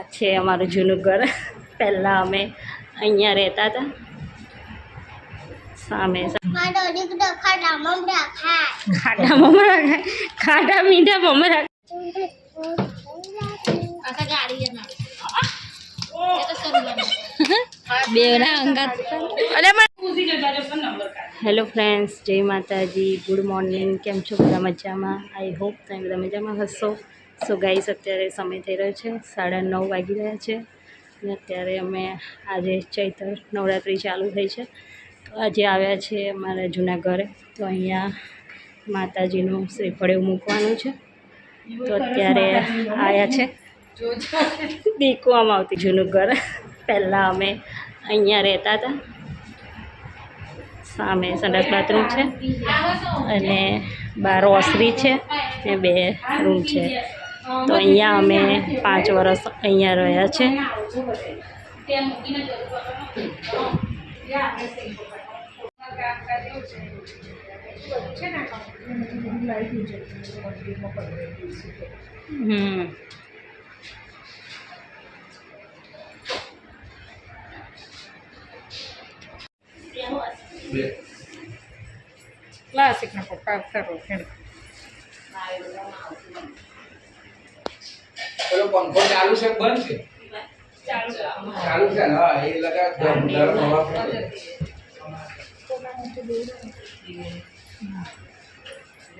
આ છે અમારું જૂનું ઘર. પહેલાં અમે અહીંયા રહેતા હતા. સામે ખાટા મમરા ખાટા મીઠા મમરા અંગાત. હેલો ફ્રેન્ડ્સ જય માતાજી. ગુડ મોર્નિંગ કેમ છો? બધા મજામાં? આઈ હોપ તમે બધા મજામાં હશો. સો ગાઈસ અત્યારે સમય થઈ રહ્યો છે. સાડા નવ વાગી રહ્યા છે. અને અત્યારે અમે આજે ચૈત્ર નવરાત્રિ ચાલુ થઈ છે. તો આજે આવ્યા છે અમારા જૂના ઘરે. તો અહીંયા માતાજીનું શ્રીફળેવું મૂકવાનું છે. તો અત્યારે આવ્યા છે. દીકવામાં આવતી જૂનું ઘર. પહેલાં અમે અહીંયા રહેતા હતા. સામે સંડાસ બાથરૂમ છે. અને બાર ઓસરી છે. ને બે રૂમ છે. તો અહીંયા અમે પાંચ વર્ષ અહીંયા રહ્યા છે. હમ. ક્લાસિકના પપ્પા ખેડ પેલો પંખો ચાલુ છે કે બંધ છે? ચાલુ છે ને હા એ લગાવ ગરમ હવા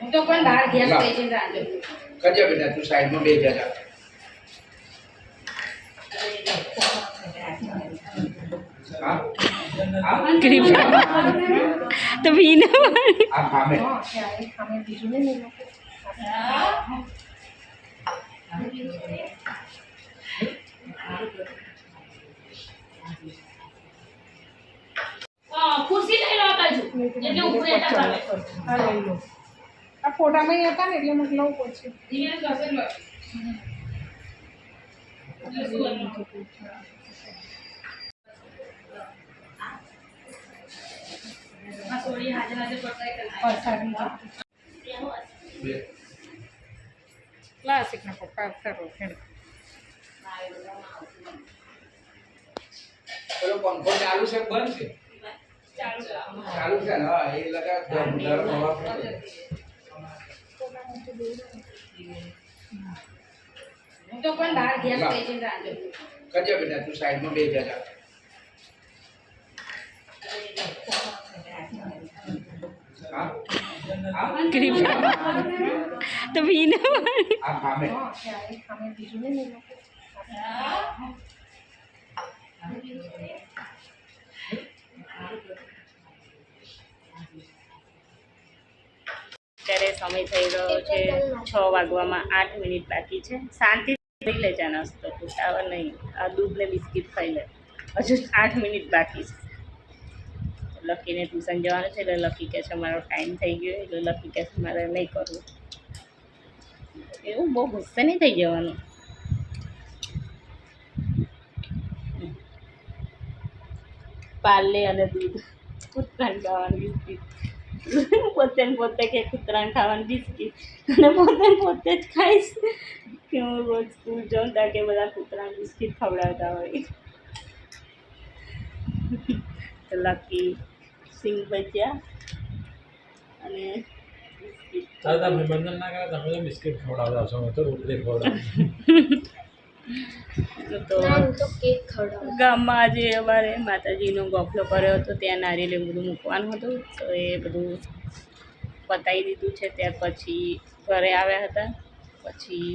તો પણ બહાર ગેસ થઈ જઈને રાંધું. કરજે બેટા તું સાઈડમાં બે જજા તો ખામે. ખુરશી લઈ લો બાજુ. એટલે ઉપર એટલા ભાવે. હા લઈ લો. આ ફોટામાં હતા ને એટલે મતલબ લઉં પછી. ધીમે લો. આ હાજર હાજર પકડાઈ ક્લાસિકના પપ્પા કરો ખેડ પેલો પંખો ચાલુ છે બંધ છે? ચાલુ છે. ને હા એ લગા તો પણ દાળ ગેસ થઈ જઈને રાંધું કરજે બેટા તું સાઈડમાં બે હા હા? તો અત્યારે સમય થઈ ગયો છે છ વાગવામાં આઠ મિનિટ બાકી છે. શાંતિ થઈ લે ચા નાસ્તો. ઉતાવળ નહીં. આ દૂધ ને બિસ્કિટ ખાઈ લે. હજુ આઠ મિનિટ બાકી છે. લકીને ટ્યુશન જવાનું છે એટલે લકી કે છે મારો ટાઈમ થઈ ગયો એટલે લકી કે છે મારે નહીં કરવું. એવું બહુ ગુસ્સે નહીં થઈ જવાનું. પાર્લે અને દૂધ. કૂતરાને ખાવાનું બિસ્કીટ. પોતે પોતે કે કૂતરાને ખાવાનું બિસ્કીટ. અને પોતે પોતે જ ખાઈશ કે હું રોજ સ્કૂલ જાઉં ત્યાં કે બધા કૂતરાને બિસ્કીટ ખવડાવતા હોય. તો લકી સિંગ ભજીયા અને તમે બંધન ના કરે તમે તો બિસ્કિટ ખવડાવતા છો તો રોટલી ખવડાવું તો ગામમાં આજે અમારે માતાજીનો ગોખલો કર્યો હતો ત્યાં નારિયેલ એવું બધું મૂકવાનું હતું તો એ બધું પતાવી દીધું છે ત્યાર પછી ઘરે આવ્યા હતા પછી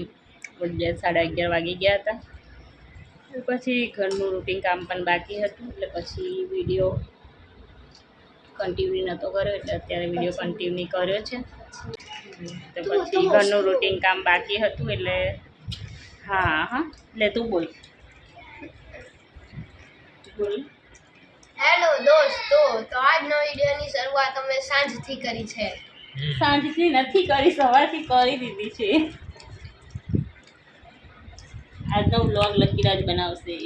અગિયાર સાડા અગિયાર વાગી ગયા હતા. પછી ઘરનું રૂટિન કામ પણ બાકી હતું એટલે પછી વીડિયો કન્ટિન્યુ નહોતો કર્યો એટલે અત્યારે વીડિયો કન્ટિન્યુ કર્યો છે. તો પછી ઘરનું રૂટિન કામ બાકી હતું એટલે હા હા એટલે તું બોલ. બોલ. હેલો દોસ્તો તો આજનો વિડીયોની શરૂઆત અમે સાંજથી કરી છે. સાંજથી નથી કરી સવારથી કરી દીધી છે. આજનો વ્લોગ લકીરાજ બનાવશે.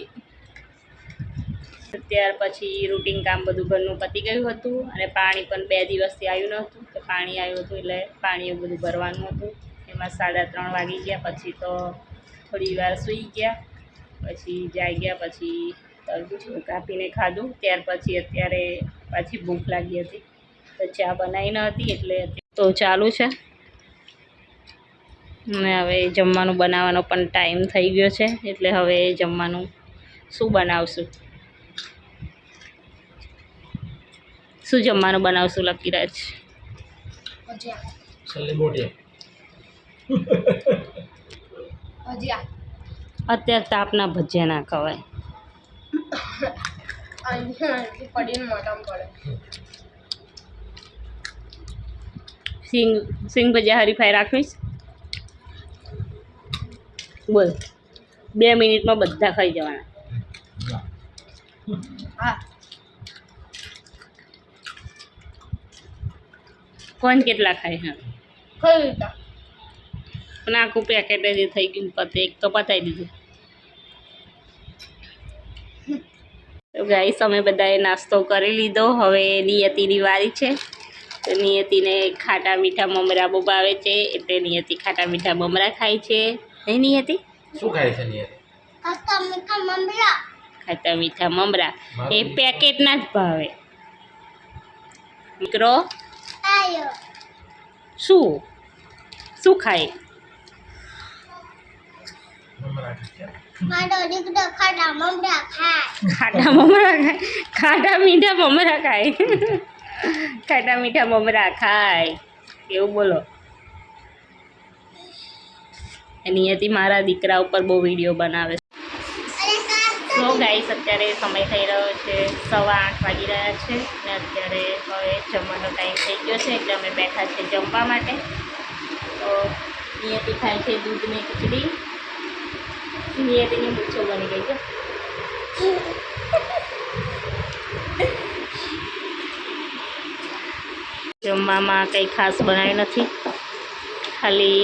ત્યાર પછી રૂટિન કામ બધું ઘરનું પતી ગયું હતું અને પાણી પણ બે દિવસથી આવ્યું નહોતું. તો પાણી આવ્યું હતું એટલે પાણી એવું બધું ભરવાનું હતું. એમાં સાડા ત્રણ વાગી ગયા, પછી તો થોડી વાર સૂઈ ગયા, પછી જાગ્યા પછી તરબૂચ કાપીને ખાધું. ત્યાર પછી અત્યારે પાછી ભૂખ લાગી હતી. તો ચા બનાવી ન હતી એટલે તો ચાલુ છે. અને હવે જમવાનું બનાવવાનો પણ ટાઈમ થઈ ગયો છે એટલે હવે જમવાનું શું બનાવશું? શું જમવાનું બનાવશું લકીરાજ? અત્યારે તાપના ભજીયા ના ખવાય. સિંગ સિંગ ભજીયા હરીફાઈ રાખીશ બોલ. બે મિનિટમાં બધા ખાઈ જવાના. હા. કોણ કેટલા ખાય કઈ રીતે? પણ આખું પેકેટ જ થઈ ગયું પતે. એક તો પતાવી દીધું. તો ગાઈસ અમે બધાએ નાસ્તો કરી લીધો. હવે નિયતિની વારી છે. તો નિયતિને ખાટા મીઠા મમરા બહુ ભાવે છે. એટલે નિયતિ ખાટા મીઠા મમરા ખાય છે. નહીં નિયતિ શું ખાય છે નિયતિ? ખાતા મીઠા મમરા. ખાટા મીઠા મમરા. એ પેકેટના જ ભાવે. દીકરો આયો શું? શું ખાય? મમરા ખાય મારો દીકરો ખાટા મમરા ખાય. ખાટા મમરા ખાય? ખાટા મીઠા મમરા ખાય. ખાટા મીઠા મમરા ખાય. એવું બોલો. નિયતિ મારા દીકરા ઉપર બહુ વીડિયો બનાવે છે. સો ગાઈસ અત્યારે સમય થઈ રહ્યો છે. સવા આઠ વાગી રહ્યા છે અને અત્યારે હવે જમવાનો ટાઈમ થઈ ગયો છે, એટલે અમે બેઠા છે જમવા માટે. તો નિયતિ ખાય છે દૂધની ખીચડી. નિયતિની મૂછો બની ગઈ છે. જમવામાં કંઈ ખાસ બનાવ્યું નથી. ખાલી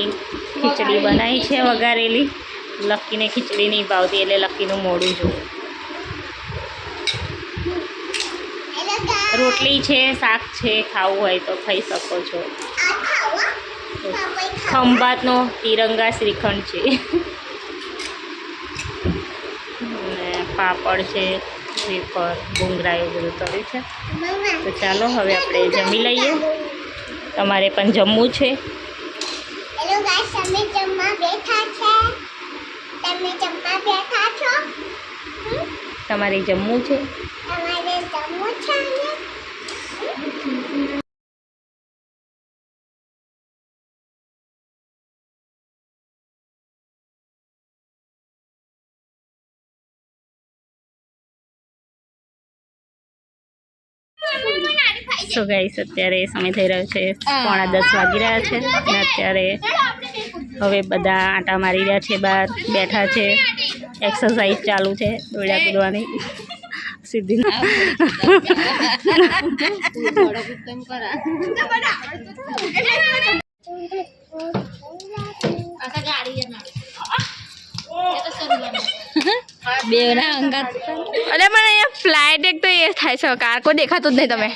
ખીચડી બનાવી છે વઘારેલી. લક્કીને ખીચડી નહીં ભાવતી, એટલે લક્કીનું મોડું જોવું રોટલી છે, શાક છે, ખાવું હોય તો ખાઈ શકો છો. ખંભાતનો તિરંગા શ્રીખંડ છે. પાપડ છે, વેફર ભૂંગળા એવું બધું કર્યું છે. તો ચાલો, હવે આપણે જમી લઈએ. તમારે પણ જમવું છે. તમે જમવા બેઠા છે? તમે જમવા બેઠા છો? તમારે જમવું છે? તમારે જમવું છે ને સો ગાઈસ અત્યારે સમય થઈ રહ્યો છે. પોણા દસ વાગી રહ્યા છે. અને અત્યારે હવે બધા આંટા મારી રહ્યા છે બહાર. બેઠા છે. એક્સરસાઇઝ ચાલુ છે. દોડ્યા કૂદવાની. સીધી. બેવના અંગાત. અરે મને અહીંયા ફ્લાઇટ એક તો એ થાય છે કાર કોઈ દેખાતું જ નહીં તમે